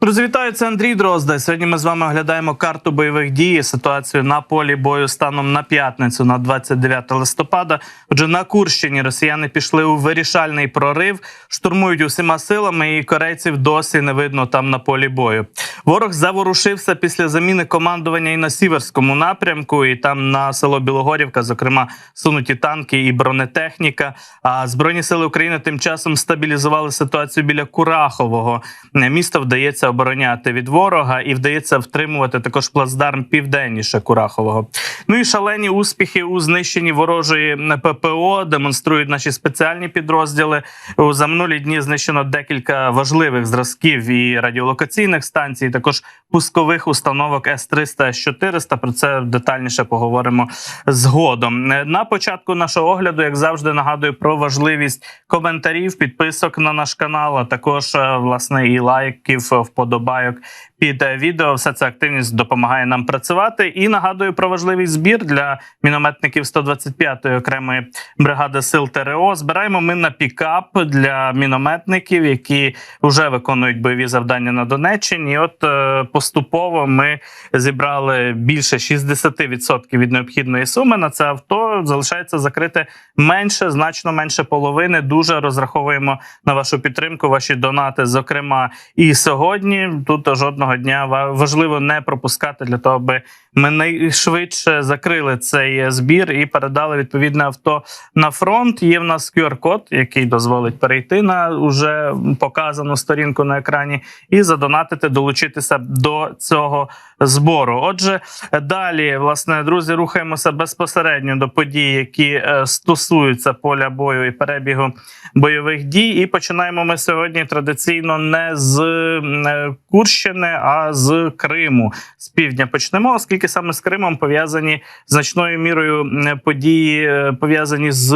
Друзі, це Андрій Дрозда. Сьогодні ми з вами оглядаємо карту бойових дій, ситуацію на полі бою станом на п'ятницю, на 29 листопада. Отже, на Курщині росіяни пішли у вирішальний прорив, штурмують усіма силами, і корейців досі не видно там на полі бою. Ворог заворушився після заміни командування і на сіверському напрямку, і там на село Білогорівка, зокрема, сунуті танки і бронетехніка. А збройні сили України тим часом стабілізували ситуацію біля Курахового. Місто вдається обороняти від ворога і вдається втримувати також плацдарм південніше Курахового. Ну і шалені успіхи у знищенні ворожої ППО демонструють наші спеціальні підрозділи. У за минулі дні знищено декілька важливих зразків і радіолокаційних станцій, також пускових установок С-300, С-400. Про це детальніше поговоримо згодом. На початку нашого огляду, як завжди, нагадую про важливість коментарів, підписок на наш канал, а також е, власне і лайків, вподобайок під відео. Все це активність допомагає нам працювати. І нагадую про важливий збір для мінометників 125-ї окремої бригади сил ТРО. Збираємо ми на пікап для мінометників, які вже виконують бойові завдання на Донеччині. І От е, поступово ми зібрали більше 60% від необхідної суми на це авто. Залишається закрити менше, значно менше половини. Дуже розраховуємо на вашу підтримку, ваші донати. Зокрема, і сьогодні тут жодного дня важливо не пропускати для того, аби ми найшвидше закрили цей збір і передали відповідне авто на фронт. Є в нас QR-код, який дозволить перейти на уже показану сторінку на екрані, і задонатити, долучитися до цього збору. Отже, далі, власне, друзі, рухаємося безпосередньо до подій, які е, стосуються поля бою і перебігу бойових дій. І починаємо ми сьогодні традиційно не з е, Курщини, а з Криму. З півдня почнемо, оскільки саме з Кримом пов'язані значною мірою події, е, пов'язані з,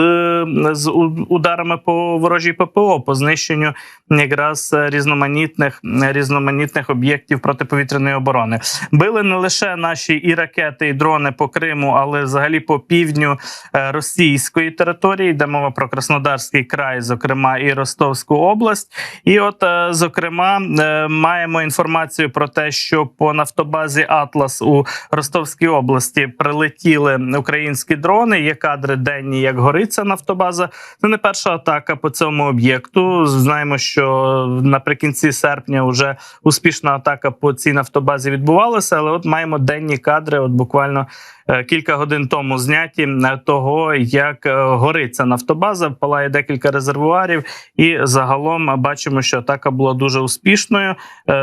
з ударами по ворожій ППО, по знищенню якраз різноманітних різноманітних об'єктів протиповітряної оборони. Били не лише наші і ракети, і дрони по Криму, але взагалі по півдню е, російської території. Йде мова про Краснодарський край, зокрема, і Ростовську область. І, от, е, зокрема, маємо інформацію про те, що по нафтобазі Атлас у Ростовській області прилетіли українські дрони. Є кадри денні, як гориться нафтобаза. Це не перша атака по цьому об'єкту. Знаємо, що наприкінці серпня вже успішна атака по цій нафтобазі відбувалася, але от маємо денні кадри. От буквально е, кілька годин тому зняті е, того, як е, гориться нафтобаза, палає декілька резервуарів, і загалом бачимо, що атака була дуже успішною.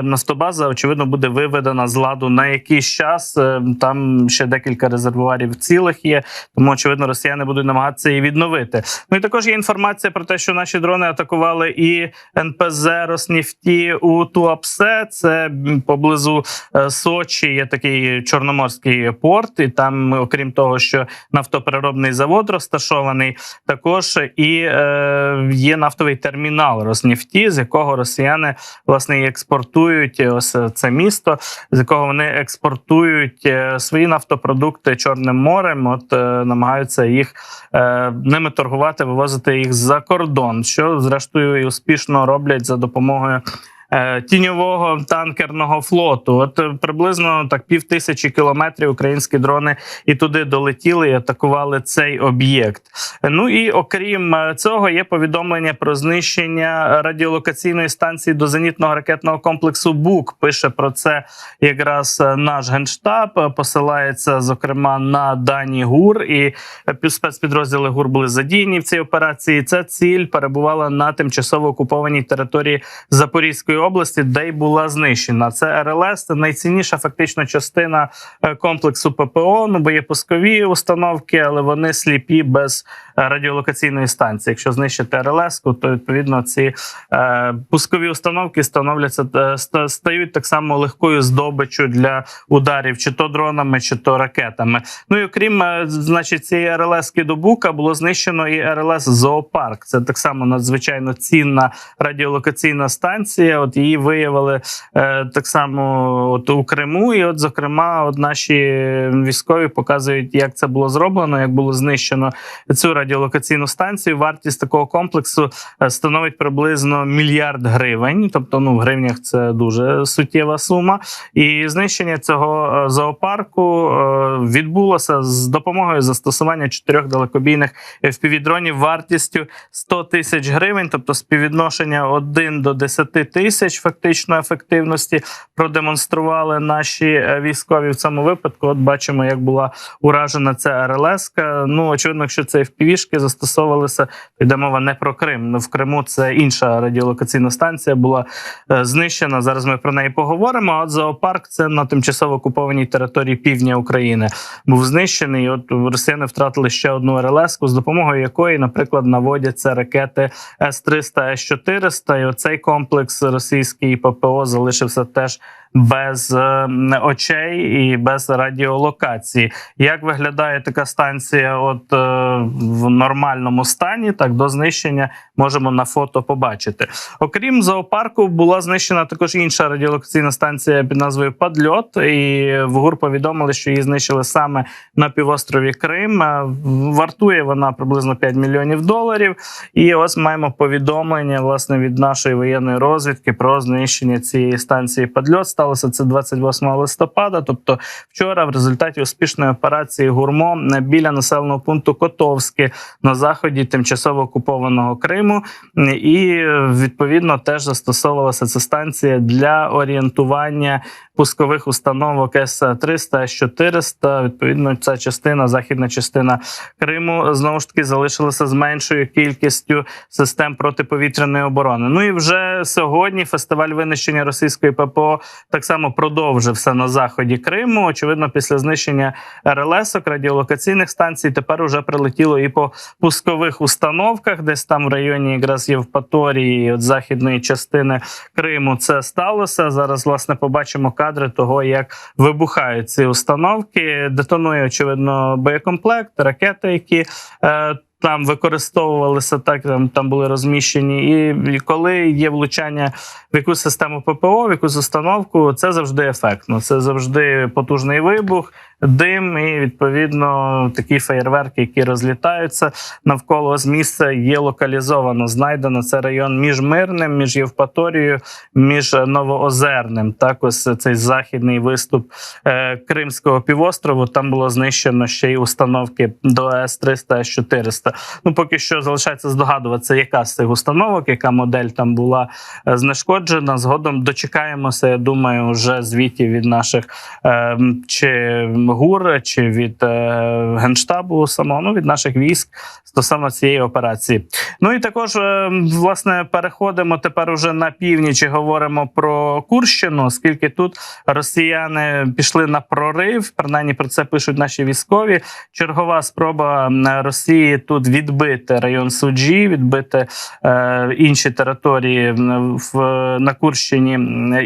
Нафтобаза очевидно буде виведена з ладу на якийсь час. Е, Там ще декілька резервуарів цілих є, тому очевидно, росіяни будуть намагатися її відновити. Ну і також є інформація про те, що наші дрони атакували і НПЗ Роснефті у Туапсе. Це поблизу е, Сочі. Є такий чорноморський порт, і там, окрім того, що нафтопереробний завод розташований, також і е, є нафтовий термінал Роснефті, з якого росіяни власне експортують ось це місто, з якого вони експортують е, свої нафтопродукти Чорним морем. От е, намагаються їх е, ними торгувати, вивозити їх за кордон, що зрештою і успішно роблять за допомогою. Е, Тіньового танкерного флоту, от е, приблизно так пів тисячі кілометрів українські дрони і туди долетіли і атакували цей об'єкт. Ну і окрім е, цього, є повідомлення про знищення радіолокаційної станції до зенітного ракетного комплексу БУК. Пише про це якраз наш генштаб. Посилається зокрема на дані ГУР, і спецпідрозділи ГУР були задіяні в цій операції. Ця ціль перебувала на тимчасово окупованій території Запорізької області, де й була знищена. Це РЛС, це найцінніша фактично частина е, комплексу ППО. Ну бо є пускові установки, але вони сліпі без радіолокаційної станції. Якщо знищити РЛС, то відповідно ці е, пускові установки становляться е, стають так само легкою здобиччю для ударів, чи то дронами, чи то ракетами. Ну і окрім е, значить цієї РЛС до Бука було знищено і РЛС Зоопарк. Це так само надзвичайно цінна радіолокаційна станція. От її виявили так само от у Криму. І, от, зокрема, от наші військові показують, як це було зроблено, як було знищено цю радіолокаційну станцію. Вартість такого комплексу е, становить приблизно мільярд гривень. Тобто, ну в гривнях це дуже суттєва сума. І знищення цього е, зоопарку е, відбулося з допомогою застосування чотирьох далекобійних FPV-дронів вартістю 100 тисяч гривень, тобто співвідношення 1 до 10 тисяч фактично ефективності продемонстрували наші військові в цьому випадку. От бачимо, як була уражена ця РЛС. Ну очевидно, якщо це FPV-шки застосовувалися, то йде мова не про Крим. Ну в Криму це інша радіолокаційна станція була е, знищена. Зараз ми про неї поговоримо. А от зоопарк це на тимчасово окупованій території півдня України був знищений. От росіяни втратили ще одну РЛС, з допомогою якої, наприклад, наводяться ракети С-300, С-400. І оцей комплекс російський ППО залишився теж без е, очей і без радіолокації. Як виглядає така станція? От е, в нормальному стані, так до знищення можемо на фото побачити. Окрім зоопарку, була знищена також інша радіолокаційна станція під назвою Падльот. І в ГУР повідомили, що її знищили саме на півострові Крим. Е, Вартує вона приблизно 5 мільйонів доларів. І ось маємо повідомлення власне від нашої воєнної розвідки про знищення цієї станції Падльот. Сталося це 28 листопада. Тобто, вчора, в результаті успішної операції гурмо біля населеного пункту Котовське на заході тимчасово окупованого Криму, і відповідно теж застосовувалася ця станція для орієнтування пускових установок С-300, С-400. Відповідно, ця частина, західна частина Криму, знову ж таки залишилася з меншою кількістю систем протиповітряної оборони. Ну і вже сьогодні фестиваль винищення російської ППО так само продовжився на заході Криму. Очевидно, після знищення РЛСок, радіолокаційних станцій, тепер уже прилетіло і по пускових установках, десь там в районі якраз Євпаторії, от західної частини Криму, це сталося. Зараз власне побачимо кадри того, як вибухають ці установки. Детонує очевидно боєкомплект, ракети, які. Е, там використовувалися так, там там були розміщені, і, і коли є влучання в якусь систему ППО, в якусь установку, це завжди ефектно. Це завжди потужний вибух, дим і відповідно такі феєрверки, які розлітаються навколо з місця є локалізовано. Знайдено це район між мирним, між Євпаторією, між Новоозерним. Так, ось цей західний виступ е, Кримського півострову. Там було знищено ще й установки до С-300, С-400. Ну поки що залишається здогадуватися, яка з цих установок, яка модель там була е, знешкоджена. Згодом дочекаємося. Я думаю, вже звітів від наших е, чи ГУР, чи від е, генштабу самого ну, від наших військ стосовно цієї операції. Ну і також е, власне переходимо тепер уже на північ і говоримо про Курщину, оскільки тут росіяни пішли на прорив. Принаймні про це пишуть наші військові. Чергова спроба Росії тут відбити район Суджі, відбити е, інші території в на Курщині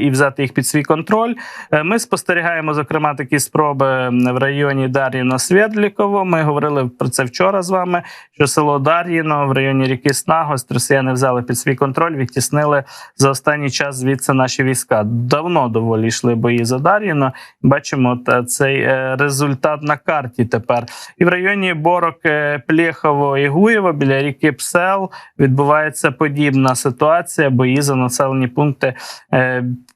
і взяти їх під свій контроль. Е, Ми спостерігаємо зокрема такі спроби в районі Дар'їно Свєдліково. Ми говорили про це вчора з вами. Що село Дар'їно в районі ріки Снагост росіяни взяли під свій контроль, відтіснили за останній час звідси наші війська. Давно доволі йшли бої за Дар'їно. Бачимо цей е, результат на карті тепер. І в районі Борок, е, Плєхово і Гуєво біля ріки Псел відбувається подібна ситуація. Бої за населені пункти.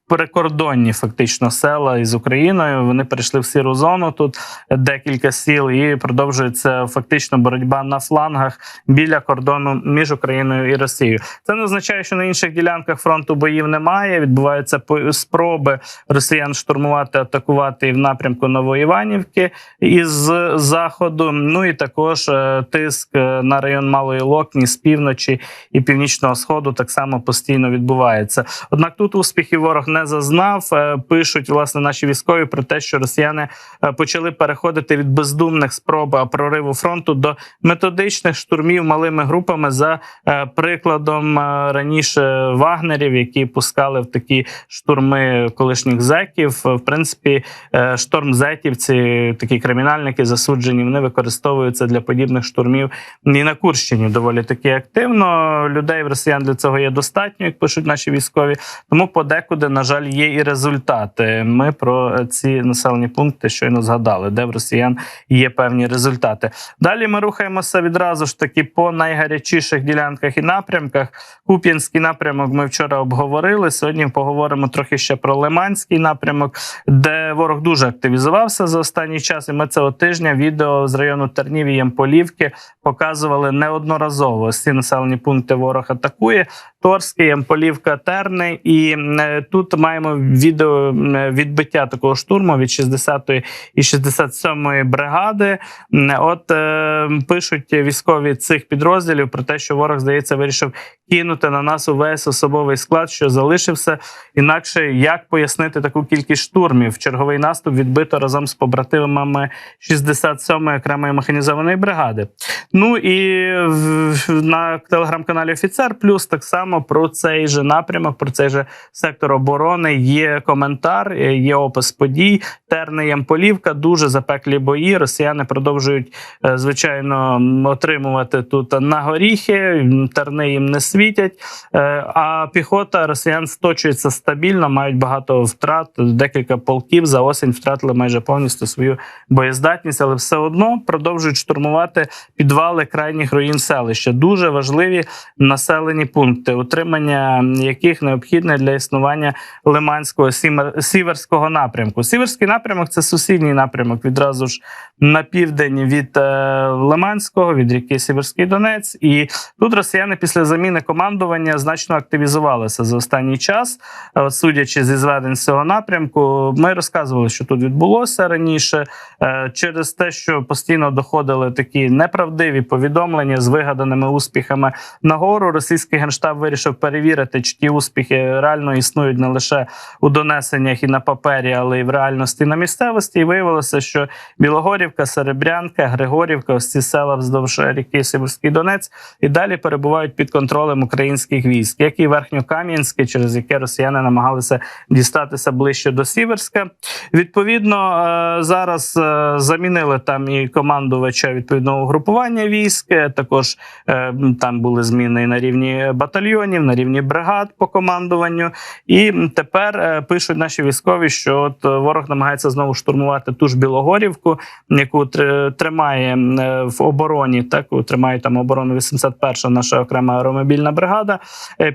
Прикордонні фактично села із Україною вони перейшли в сіру зону. Тут декілька сіл, і продовжується фактично боротьба на флангах біля кордону між Україною і Росією. Це не означає, що на інших ділянках фронту боїв немає. Відбуваються спроби росіян штурмувати, атакувати і в напрямку Новоіванівки із заходу. Ну і також е, тиск е, на район Малої Локні з півночі і північного сходу так само постійно відбувається. Однак тут успіхів ворог не зазнав. Е, Пишуть власне наші військові про те, що росіяни е, почали переходити від бездумних спроб е, прориву фронту до методичних штурмів малими групами за прикладом раніше вагнерів, які пускали в такі штурми колишніх зеків. В принципі, шторм зеків, ці такі кримінальники засуджені, вони використовуються для подібних штурмів і на Курщині доволі таки активно. Людей в росіян для цього є достатньо, як пишуть наші військові. Тому подекуди, на жаль, є і результати. Ми про ці населені пункти щойно згадали, де в росіян є певні результати. Далі ми рухаємося відразу ж таки по найгарячіших ділянках і напрямках. Куп'янський напрямок ми вчора обговорили. Сьогодні поговоримо трохи ще про Лиманський напрямок, де ворог дуже активізувався за останній час. І ми цього тижня відео з району Тернів і Ямполівки показували неодноразово. Ці населені пункти ворог атакує. Торський, Ямполівка, Терни. І е, тут маємо відео е, відбиття такого штурму від 60-ї і 67-ї бригади. От е, пишуть військові цих підрозділів про те, що ворог здається вирішив кинути на нас увесь особовий склад, що залишився. Інакше як пояснити таку кількість штурмів? Черговий наступ відбито разом з побратимами 67-ї окремої механізованої бригади. Ну і на телеграм-каналі Офіцер Плюс так само про цей же напрямок, про цей же сектор оборони є коментар, е, є опис подій. Терни Ямполівка, дуже запеклі бої. Росіяни продовжують е, звичайно отримувати тут на горіхи. Терни їм не світять. Е, А піхота росіян сточується стабільно, мають багато втрат. Декілька полків за осінь втратили майже повністю свою боєздатність, але все одно продовжують штурмувати підвали крайніх руїн селища. Дуже важливі населені пункти, утримання яких необхідне для існування Лиманського сіверського напрямку. Сіверський напрямок це сусідній напрямок відразу ж на південь від е, Лиманського, від ріки Сіверський Донець. І тут росіяни після заміни командування значно активізувалися за останній час. Е, От, судячи зі зведень цього напрямку, ми розказували, що тут відбулося раніше. Е, Через те, що постійно доходили такі неправдиві повідомлення з вигаданими успіхами нагору, російський генштаб вирішив перевірити, чи ті успіхи реально існують не лише у донесеннях і на папері, але й в реальності на місцевості. І виявилося, що Білогорівка, Серебрянка, Григорівка, ось ці села вздовж ріки Сибирський Донець і далі перебувають під контролем українських військ, як і Верхньокам'янське, через яке росіяни намагалися дістатися ближче до Сіверська. Відповідно, е, зараз е, замінили там і командувача відповідного угрупування військ. е, Також там були зміни на рівні батальйонів, на рівні бригад по командуванню. І тепер е, пишуть наші військові, що от е, ворог намагається знову штурмувати ту ж Білогорівку, яку тр- тримає е, в обороні. Так тримає там оборону 81 наша окрема аеромобільна бригада.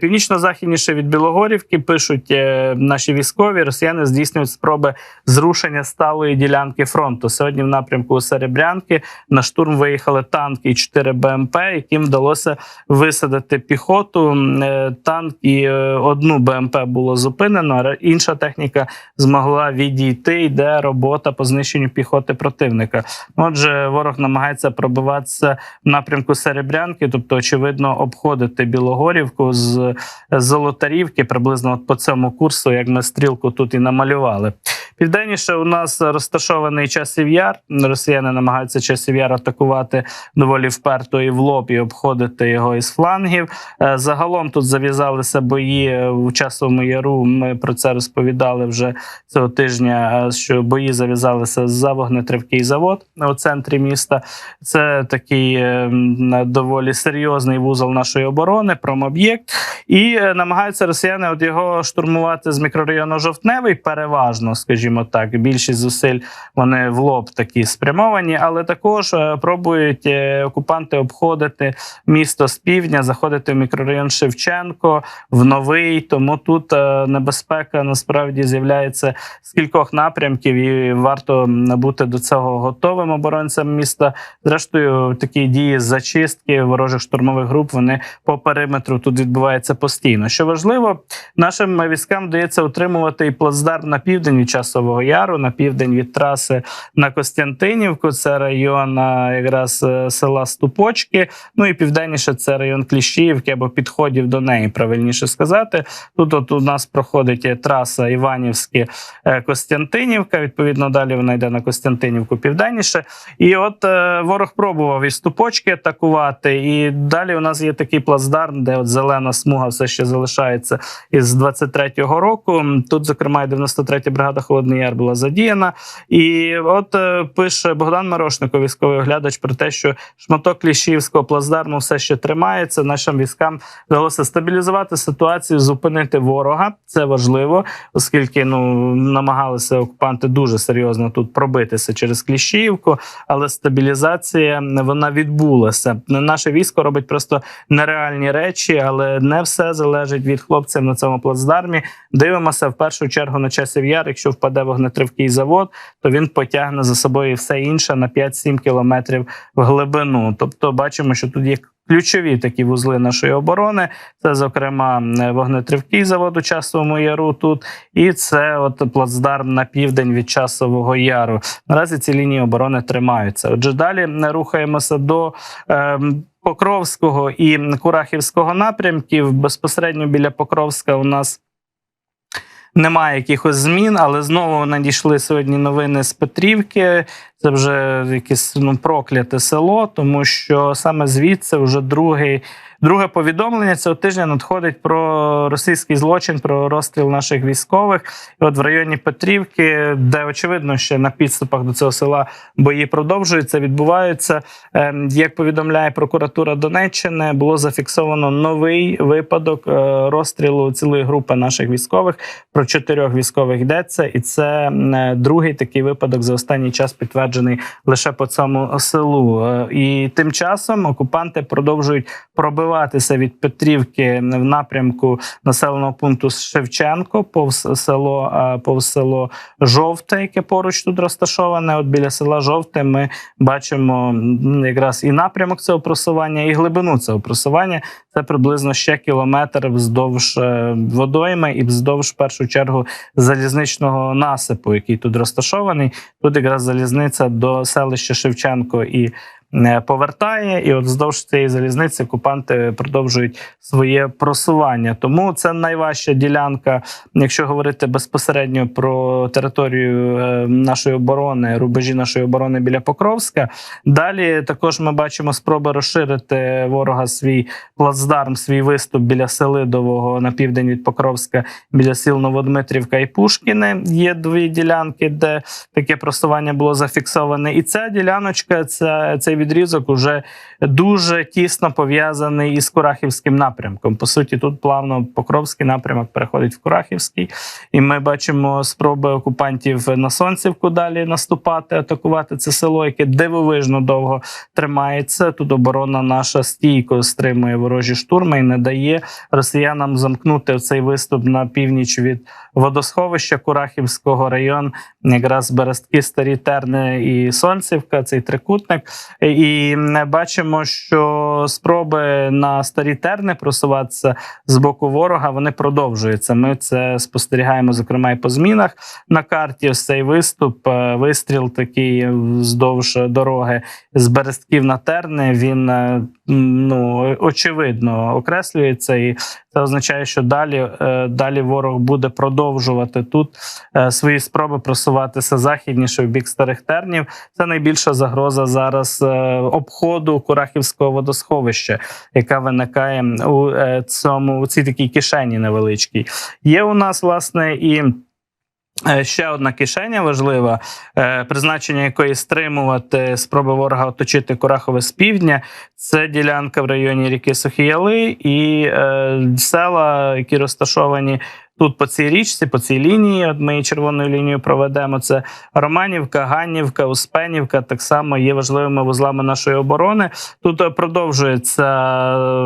Північно-західніше від Білогорівки пишуть наші військові. Росіяни здійснюють спроби зрушення сталої ділянки фронту. Сьогодні в напрямку Серебрянки на штурм виїхали танки і 4 БМП, яким вдалося висадити піхоту. Е, Танк і е, одну БМП було зупинено. а Інша техніка змогла відійти. Йде робота по знищенню піхоти противника. Отже, ворог намагається пробиватися в напрямку Серебрянки, тобто, очевидно, обходити Білогорівку з Золотарівки, приблизно от по цьому курсу, як ми стрілку тут і намалювали. Південніше у нас розташований часів яр. Росіяни намагаються часів яр атакувати доволі вперто і в лоб і обходити його із флангів. Е, Загалом тут зав'язалися бої е, в часовому яру. Ми про це розповідали вже цього тижня. е, Що бої зав'язалися за вогнетривкий завод у центрі міста. Це такий доволі серйозний вузол нашої оборони, промоб'єкт. І намагаються росіяни от його штурмувати з мікрорайону Жовтневий, переважно, скажімо так. Більшість зусиль вони в лоб такі спрямовані, але також е, пробують е, окупанти обходити місто з півдня, заходити в мікрорайон Шевченко, в новий. Тому тут е, небезпека насправді з'являється з кількох напрямків, і варто бути до цього готовим оборонцям міста. Зрештою, такі дії зачистки ворожих штурмових груп вони по периметру тут відбуваються постійно. Що важливо, нашим військам вдається утримувати і плацдарм на південь від часового яру, на південь від траси на Костянтинівку. Це район якраз е, села Ступочки. Ну і південніше це район Кліщіївки або підходів до неї, правильніше сказати. Тут от у нас проходить е, траса Іванівське Костянтинівка. Відповідно, далі вона йде на Костянтинівку південніше. І от е, ворог пробував із Ступочки атакувати. І далі у нас є такий плацдарм, де от зелена смуга все ще залишається із 23-го року. Тут, зокрема, і 93-я бригада холодних Холодний Яр була задіяна. І от е, пише Богдан Морошников, військовий оглядач, про те, що шматок Кліщівського плацдарму все ще тримається. Нашим військам вдалося стабілізувати ситуацію, зупинити ворога. Це важливо, оскільки ну намагалися окупанти дуже серйозно тут пробитися через Кліщівку, але стабілізація вона відбулася. Наше військо робить просто нереальні речі, але не все залежить від хлопців на цьому плацдармі. Дивимося в першу чергу на часів яр. Якщо впаде вогнетривкий завод, то він потягне за собою все інше на 5-7 кілометрів в глибину. Тобто, бачимо, що тут є. Ключові такі вузли нашої оборони, це зокрема вогнетривкий завод у часовому яру. Тут і це от плацдарм на південь від часового яру. Наразі ці лінії оборони тримаються. Отже, далі рухаємося до е, Покровського і Курахівського напрямків. Безпосередньо біля Покровська у нас. Немає якихось змін, але знову надійшли сьогодні новини з Петрівки. Це вже якесь ну прокляте село, тому що саме звідси вже другий. Друге повідомлення цього тижня надходить про російський злочин, про розстріл наших військових. І от в районі Петрівки, де очевидно ще на підступах до цього села бої продовжуються, відбуваються. Ем, Як повідомляє прокуратура Донеччини, було зафіксовано новий випадок е, розстрілу цілої групи наших військових. Про чотирьох військових йдеться, і це е, другий такий випадок за останній час підтверджений лише по цьому селу. Е, І тим часом окупанти продовжують пробивати відбиватися від Петрівки в напрямку населеного пункту Шевченко, повз село повз село Жовте, яке поруч тут розташоване. От біля села Жовте ми бачимо якраз і напрямок цього просування, і глибину цього просування. Це приблизно ще кілометр вздовж е, водойми і вздовж в першу чергу залізничного насипу, який тут розташований. Тут якраз залізниця до селища Шевченко і повертає, і от вздовж цієї залізниці окупанти продовжують своє просування. Тому це найважча ділянка, якщо говорити безпосередньо про територію е, нашої оборони, рубежі нашої оборони біля Покровська. Далі також ми бачимо спроби розширити ворога свій плацдарм, свій виступ біля Селидового на південь від Покровська, біля сіл Новодмитрівка і Пушкіне. Є дві ділянки, де таке просування було зафіксоване. І ця діляночка, ця цей відрізок уже дуже тісно пов'язаний із Курахівським напрямком. По суті, тут плавно Покровський напрямок переходить в Курахівський, і ми бачимо спроби окупантів на Сонцівку далі наступати, атакувати це село, яке дивовижно довго тримається. Тут оборона наша стійко стримує ворожі штурми і не дає росіянам замкнути цей виступ на північ від водосховища Курахівського район, якраз Берестки, Старі Терни і Сонцівка, цей трикутник. І бачимо, що спроби на старі терни просуватися з боку ворога вони продовжуються. Ми це спостерігаємо, зокрема, і по змінах на карті. Ось цей виступ, е, вистріл такий вздовж дороги з Берестків на терни. Він е, ну очевидно окреслюється, і це означає, що далі е, далі ворог буде продовжувати тут свої спроби просуватися західніше в бік старих тернів. Це найбільша загроза зараз обходу Курахівського водосховища, яка виникає у цьому у цій такій кишені невеличкій. Є у нас власне і. Ще одна кишеня важлива, призначення якої стримувати спроби ворога оточити Курахове з півдня. Це ділянка в районі ріки Сухіяли і е, села, які розташовані Тут по цій річці, по цій лінії, от ми червоною лінією проведемо це Романівка, Ганнівка, Успенівка. Так само є важливими вузлами нашої оборони. Тут е, продовжується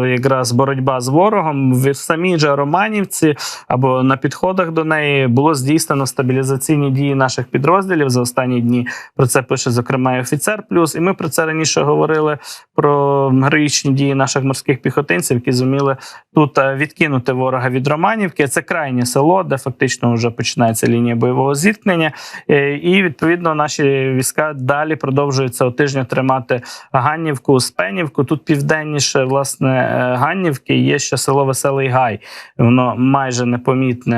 е, якраз боротьба з ворогом. В самій же Романівці або на підходах до неї було здійснено стабілізаційні дії наших підрозділів за останні дні. Про це пише зокрема і офіцер. Плюс, і ми про це раніше говорили про героїчні дії наших морських піхотинців, які зуміли тут е, відкинути ворога від Романівки. Це село, де фактично вже починається лінія бойового зіткнення, е, і відповідно наші війська далі продовжують цього тижня тримати Ганнівку, Успенівку. Тут південніше власне е, Ганнівки є ще село Веселий Гай. Воно майже непомітне,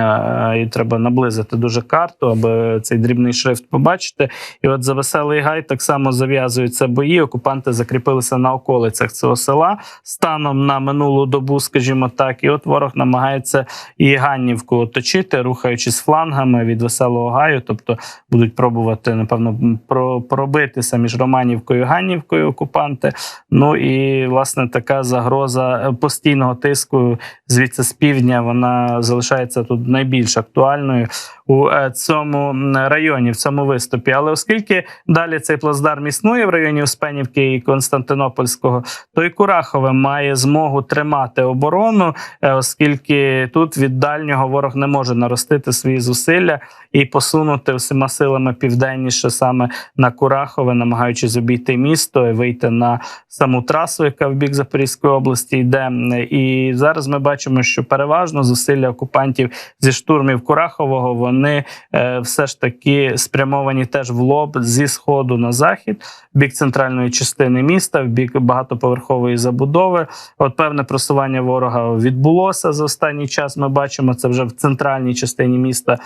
е, і треба наблизити дуже карту, аби цей дрібний шрифт побачити. І от за Веселий Гай так само зав'язуються бої. Окупанти закріпилися на околицях цього села станом на минулу добу, скажімо так, і от ворог намагається і Ганнівку Авдіївку оточити, рухаючись флангами від веселого гаю, тобто будуть пробувати напевно м, про пробитися між Романівкою і Ганнівкою окупанти. Ну і власне така загроза е, постійного тиску звідси з півдня. Вона залишається тут найбільш актуальною у е, цьому районі, в цьому виступі. Але оскільки далі цей плацдарм існує в районі Успенівки і Константинопольського, то і Курахове має змогу тримати оборону, е, оскільки тут від дальнього ворог не може наростити свої зусилля і посунути всіма силами південніше саме на Курахове, намагаючись обійти місто і вийти на саму трасу, яка в бік Запорізької області йде. І зараз ми бачимо, що переважно зусилля окупантів зі штурмів Курахового вони е, все ж таки спрямовані теж в лоб зі сходу на захід, бік центральної частини міста, в бік багатоповерхової забудови. От певне просування ворога відбулося за останній час. Ми бачимо це вже в центральній частині міста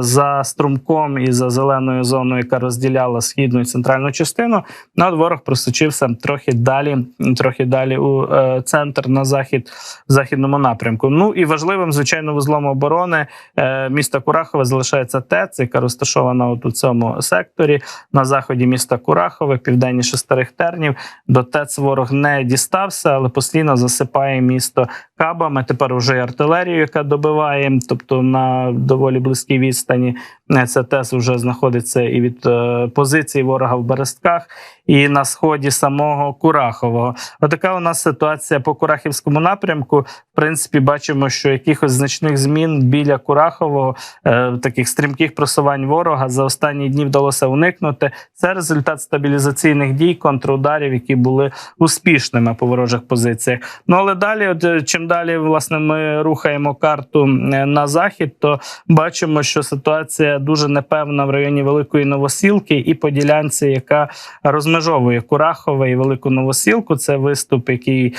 за струмком і за зеленою зоною, яка розділяла східну і центральну частину. Ну, от ворог просочився трохи далі, трохи далі у е, центр на захід в західному напрямку. Ну і важливим, звичайно, вузлом оборони е, міста Курахове залишається ТЕЦ, яка розташована от у цьому секторі на заході міста Курахове, південніше старих тернів. До ТЕЦ ворог не дістався, але постійно засипає місто кабами. Тепер уже й артилерію, яка добиває, тобто на доволі близькій відстані. Е, Це ТЕС вже знаходиться і від е, позицій ворога в Берестках, і на сході самого Курахового. Отака у нас ситуація по Курахівському напрямку. В принципі, бачимо, що якихось значних змін біля Курахового, е, таких стрімких просувань ворога за останні дні вдалося уникнути. Це результат стабілізаційних дій, контрударів, які були успішними по ворожих позиціях. Ну але далі, от чим далі власне ми рухаємо карту на захід, то бачимо, що ситуація дуже непевна в районі Великої Новосілки і по ділянці, яка розмежовує Курахове і Велику Новосілку. Це виступ, який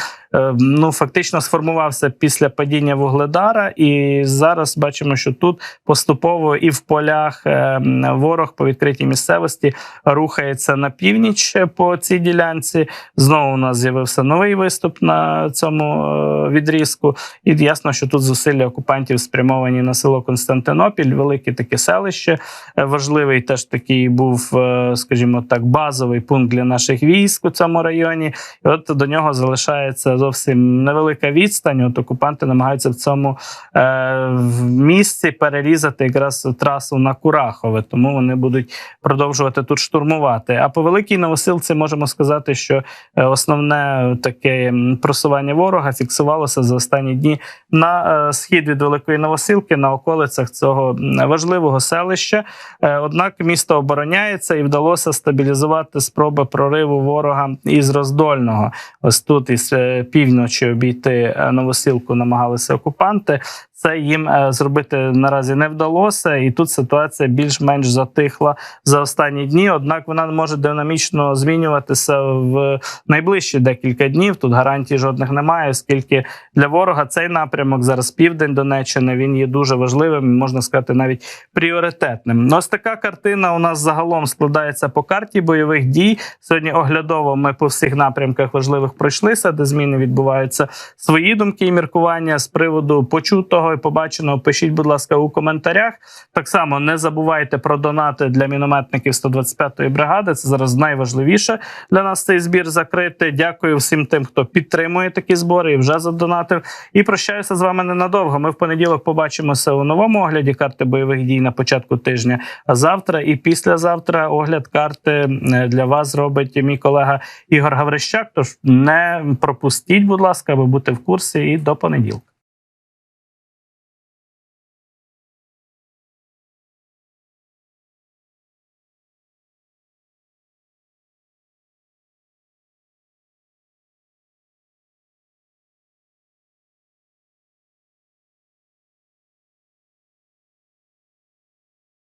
ну фактично сформувався після падіння Вугледара, і зараз бачимо, що тут поступово і в полях е, ворог по відкритій місцевості рухається на північ по цій ділянці. Знову у нас з'явився новий виступ на цьому е, відрізку. І ясно, що тут зусилля окупантів спрямовані на село Константинопіль, велике таке селище. Е, Важливий теж такий був, е, скажімо так, базовий пункт для наших військ у цьому районі. І от до нього залишається зовсім невелика відстань. От окупанти намагаються в цьому е, місці перерізати якраз трасу на Курахове, тому вони будуть продовжувати тут штурмувати. А по великій новосилці можемо сказати, що е, основне таке просування ворога фіксувалося за останні дні на е, схід від великої новосилки на околицях цього важливого селища. Е, Однак місто обороняється і вдалося стабілізувати спроби прориву ворога із роздольного. Ось тут із півночі обійти е, новосилку намагалися окупанти. Це їм е, зробити наразі не вдалося, і тут ситуація більш-менш затихла за останні дні. Однак вона може динамічно змінюватися в найближчі декілька днів. Тут гарантій жодних немає, оскільки для ворога цей напрямок зараз південь Донеччини. Він є дуже важливим, можна сказати, навіть пріоритетним. Ось така картина у нас загалом складається по карті бойових дій. Сьогодні оглядово ми по всіх напрямках важливих пройшлися, де зміни відбуваються. Свої думки і міркування з приводу почутого і побаченого. Пишіть, будь ласка, у коментарях. Так само не забувайте про донати для мінометників 125-ї бригади. Це зараз найважливіше для нас цей збір закрити. Дякую всім тим, хто підтримує такі збори і вже задонатив. І прощаюся з вами ненадовго. Ми в понеділок побачимося у новому огляді карти бойових дій на початку тижня. А завтра і післязавтра огляд карти для вас зробить мій колега Ігор Гаврищак. Тож не пропустіть, будь ласка, аби бути в курсі. І до понеділка.